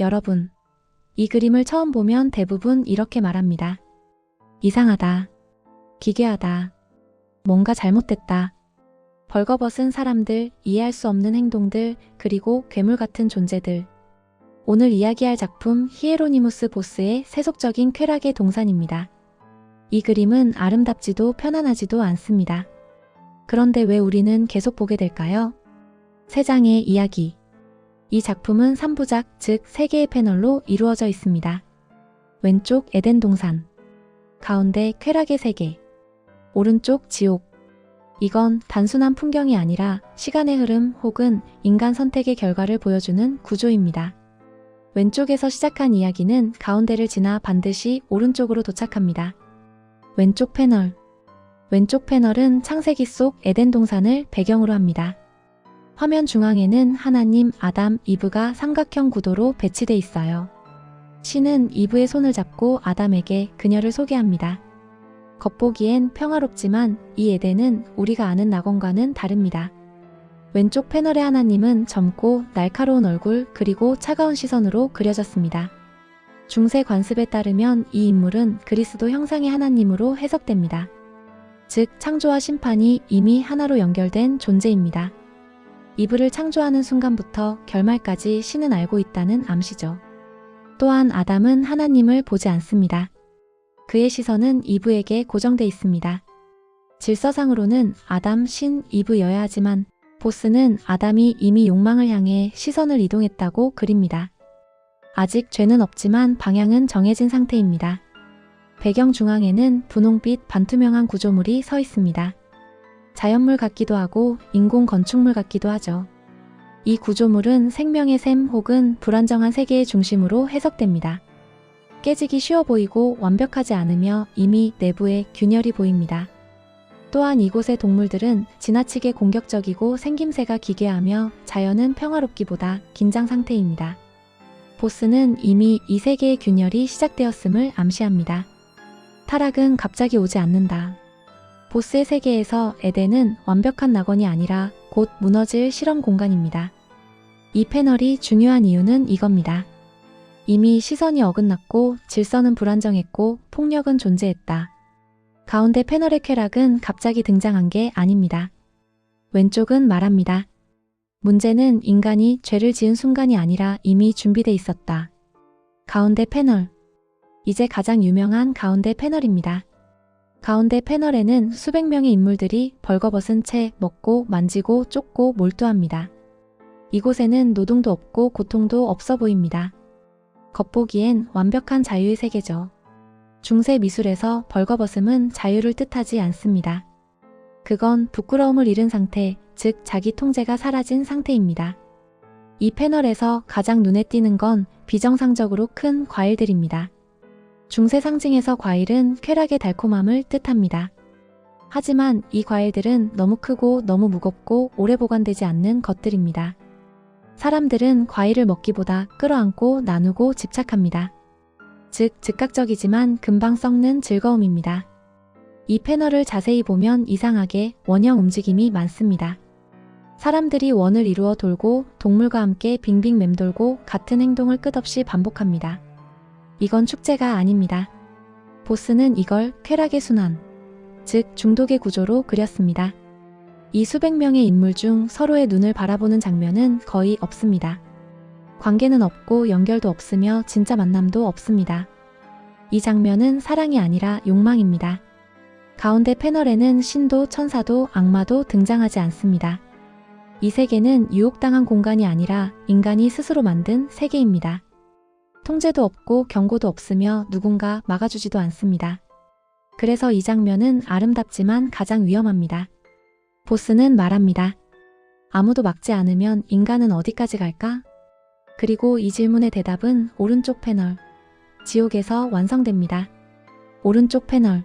여러분. 이 그림을 처음 보면 대부분 이렇게 말합니다. 이상하다. 기괴하다. 뭔가 잘못됐다. 벌거벗은 사람들, 이해할 수 없는 행동들, 그리고 괴물 같은 존재들. 오늘 이야기할 작품 히에로니무스 보스의 세속적인 쾌락의 동산입니다. 이 그림은 아름답지도 편안하지도 않습니다. 그런데 왜 우리는 계속 보게 될까요? 세 장의 이야기. 이 작품은 3부작, 즉 3개의 패널로 이루어져 있습니다. 왼쪽 에덴 동산. 가운데 쾌락의 세계. 오른쪽 지옥. 이건 단순한 풍경이 아니라 시간의 흐름 혹은 인간 선택의 결과를 보여주는 구조입니다. 왼쪽에서 시작한 이야기는 가운데를 지나 반드시 오른쪽으로 도착합니다. 왼쪽 패널. 왼쪽 패널은 창세기 속 에덴 동산을 배경으로 합니다. 화면 중앙에는 하나님, 아담, 이브가 삼각형 구도로 배치돼 있어요. 신은 이브의 손을 잡고 아담에게 그녀를 소개합니다. 겉보기엔 평화롭지만 이 에덴은 우리가 아는 낙원과는 다릅니다. 왼쪽 패널의 하나님은 젊고 날카로운 얼굴 그리고 차가운 시선으로 그려졌습니다. 중세 관습에 따르면 이 인물은 그리스도 형상의 하나님으로 해석됩니다. 즉, 창조와 심판이 이미 하나로 연결된 존재입니다. 이브를 창조하는 순간부터 결말까지 신은 알고 있다는 암시죠. 또한 아담은 하나님을 보지 않습니다. 그의 시선은 이브에게 고정돼 있습니다. 질서상으로는 아담, 신, 이브여야 하지만 보스는 아담이 이미 욕망을 향해 시선을 이동했다고 그립니다. 아직 죄는 없지만 방향은 정해진 상태입니다. 배경 중앙에는 분홍빛 반투명한 구조물이 서 있습니다. 자연물 같기도 하고 인공 건축물 같기도 하죠. 이 구조물은 생명의 샘 혹은 불안정한 세계의 중심으로 해석됩니다. 깨지기 쉬워 보이고 완벽하지 않으며 이미 내부에 균열이 보입니다. 또한 이곳의 동물들은 지나치게 공격적이고 생김새가 기괴하며 자연은 평화롭기보다 긴장 상태입니다. 보스는 이미 이 세계의 균열이 시작되었음을 암시합니다. 타락은 갑자기 오지 않는다. 보스의 세계에서 에덴은 완벽한 낙원이 아니라 곧 무너질 실험 공간입니다. 이 패널이 중요한 이유는 이겁니다. 이미 시선이 어긋났고 질서는 불안정했고 폭력은 존재했다. 가운데 패널의 쾌락은 갑자기 등장한 게 아닙니다. 왼쪽은 말합니다. 문제는 인간이 죄를 지은 순간이 아니라 이미 준비돼 있었다. 가운데 패널. 이제 가장 유명한 가운데 패널입니다. 가운데 패널에는 수백 명의 인물들이 벌거벗은 채 먹고 만지고 쫓고 몰두합니다. 이곳에는 노동도 없고 고통도 없어 보입니다. 겉보기엔 완벽한 자유의 세계죠. 중세 미술에서 벌거벗음은 자유를 뜻하지 않습니다. 그건 부끄러움을 잃은 상태, 즉 자기 통제가 사라진 상태입니다. 이 패널에서 가장 눈에 띄는 건 비정상적으로 큰 과일들입니다. 중세 상징에서 과일은 쾌락의 달콤함을 뜻합니다. 하지만 이 과일들은 너무 크고 너무 무겁고 오래 보관되지 않는 것들입니다. 사람들은 과일을 먹기보다 끌어안고 나누고 집착합니다. 즉, 즉각적이지만 금방 썩는 즐거움입니다. 이 패널을 자세히 보면 이상하게 원형 움직임이 많습니다. 사람들이 원을 이루어 돌고 동물과 함께 빙빙 맴돌고 같은 행동을 끝없이 반복합니다. 이건 축제가 아닙니다. 보스는 이걸 쾌락의 순환, 즉 중독의 구조로 그렸습니다. 이 수백 명의 인물 중 서로의 눈을 바라보는 장면은 거의 없습니다. 관계는 없고 연결도 없으며 진짜 만남도 없습니다. 이 장면은 사랑이 아니라 욕망입니다. 가운데 패널에는 신도 천사도 악마도 등장하지 않습니다. 이 세계는 유혹당한 공간이 아니라 인간이 스스로 만든 세계입니다. 통제도 없고 경고도 없으며 누군가 막아주지도 않습니다. 그래서 이 장면은 아름답지만 가장 위험합니다. 보스는 말합니다. 아무도 막지 않으면 인간은 어디까지 갈까? 그리고 이 질문의 대답은 오른쪽 패널, 지옥에서 완성됩니다. 오른쪽 패널.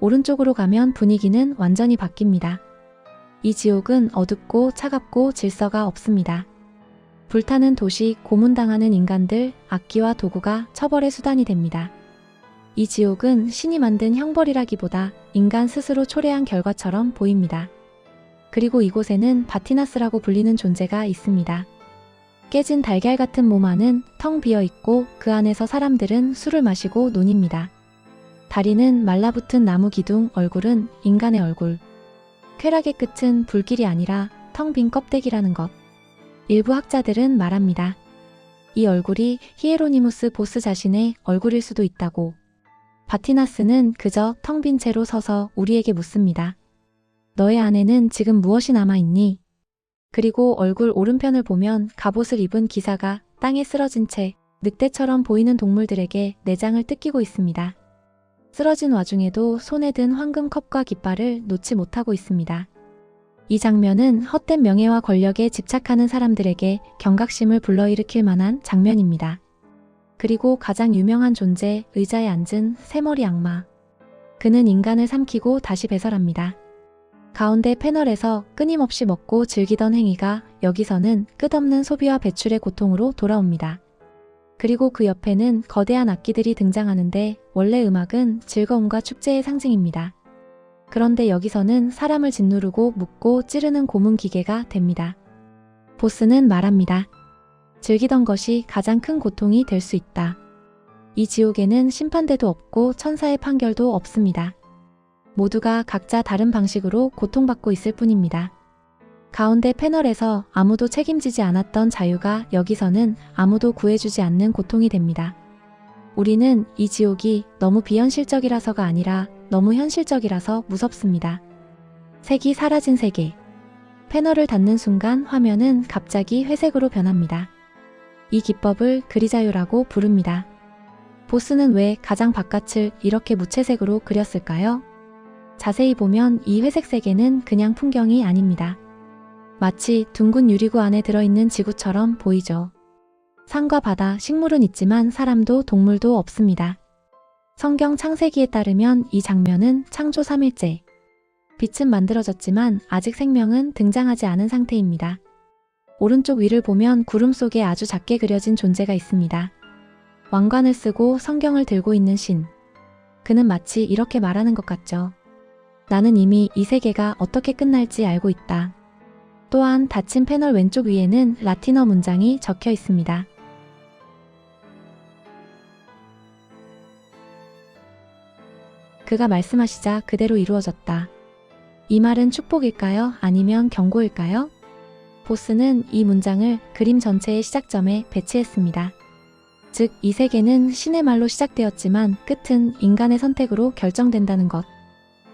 오른쪽으로 가면 분위기는 완전히 바뀝니다. 이 지옥은 어둡고 차갑고 질서가 없습니다. 불타는 도시, 고문당하는 인간들, 악기와 도구가 처벌의 수단이 됩니다. 이 지옥은 신이 만든 형벌이라기보다 인간 스스로 초래한 결과처럼 보입니다. 그리고 이곳에는 바티나스라고 불리는 존재가 있습니다. 깨진 달걀 같은 몸 안은 텅 비어 있고 그 안에서 사람들은 술을 마시고 논입니다. 다리는 말라붙은 나무 기둥, 얼굴은 인간의 얼굴. 쾌락의 끝은 불길이 아니라 텅 빈 껍데기라는 것. 일부 학자들은 말합니다. 이 얼굴이 히에로니무스 보스 자신의 얼굴일 수도 있다고. 바티나스는 그저 텅 빈 채로 서서 우리에게 묻습니다. 너의 안에는 지금 무엇이 남아있니? 그리고 얼굴 오른편을 보면 갑옷을 입은 기사가 땅에 쓰러진 채 늑대처럼 보이는 동물들에게 내장을 뜯기고 있습니다. 쓰러진 와중에도 손에 든 황금 컵과 깃발을 놓지 못하고 있습니다. 이 장면은 헛된 명예와 권력에 집착하는 사람들에게 경각심을 불러일으킬 만한 장면입니다. 그리고 가장 유명한 존재, 의자에 앉은 새머리 악마. 그는 인간을 삼키고 다시 배설합니다. 가운데 패널에서 끊임없이 먹고 즐기던 행위가 여기서는 끝없는 소비와 배출의 고통으로 돌아옵니다. 그리고 그 옆에는 거대한 악기들이 등장하는데 원래 음악은 즐거움과 축제의 상징입니다. 그런데 여기서는 사람을 짓누르고 묶고 찌르는 고문 기계가 됩니다. 보스는 말합니다. 즐기던 것이 가장 큰 고통이 될 수 있다. 이 지옥에는 심판대도 없고 천사의 판결도 없습니다. 모두가 각자 다른 방식으로 고통받고 있을 뿐입니다. 가운데 패널에서 아무도 책임지지 않았던 자유가 여기서는 아무도 구해주지 않는 고통이 됩니다. 우리는 이 지옥이 너무 비현실적이라서가 아니라 너무 현실적이라서 무섭습니다. 색이 사라진 세계. 패널을 닫는 순간 화면은 갑자기 회색으로 변합니다. 이 기법을 그리자유라고 부릅니다. 보스는 왜 가장 바깥을 이렇게 무채색으로 그렸을까요? 자세히 보면 이 회색 세계는 그냥 풍경이 아닙니다. 마치 둥근 유리구 안에 들어있는 지구처럼 보이죠. 산과 바다, 식물은 있지만 사람도 동물도 없습니다. 성경 창세기에 따르면 이 장면은 창조 3일째. 빛은 만들어졌지만 아직 생명은 등장하지 않은 상태입니다. 오른쪽 위를 보면 구름 속에 아주 작게 그려진 존재가 있습니다. 왕관을 쓰고 성경을 들고 있는 신. 그는 마치 이렇게 말하는 것 같죠. 나는 이미 이 세계가 어떻게 끝날지 알고 있다. 또한 닫힌 패널 왼쪽 위에는 라틴어 문장이 적혀 있습니다. 그가 말씀하시자 그대로 이루어졌다. 이 말은 축복일까요? 아니면 경고일까요? 보스는 이 문장을 그림 전체의 시작점에 배치했습니다. 즉, 이 세계는 신의 말로 시작되었지만 끝은 인간의 선택으로 결정된다는 것.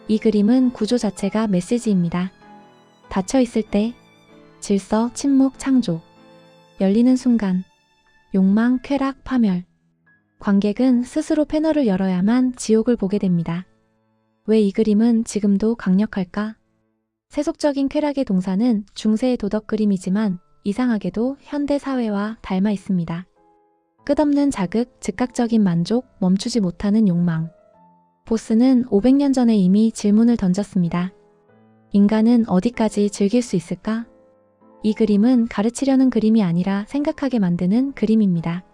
이 그림은 구조 자체가 메시지입니다. 닫혀 있을 때, 질서, 침묵, 창조. 열리는 순간, 욕망, 쾌락, 파멸. 관객은 스스로 패널을 열어야만 지옥을 보게 됩니다. 왜 이 그림은 지금도 강력할까? 세속적인 쾌락의 동사는 중세의 도덕 그림이지만 이상하게도 현대 사회와 닮아 있습니다. 끝없는 자극, 즉각적인 만족, 멈추지 못하는 욕망. 보스는 500년 전에 이미 질문을 던졌습니다. 인간은 어디까지 즐길 수 있을까? 이 그림은 가르치려는 그림이 아니라 생각하게 만드는 그림입니다.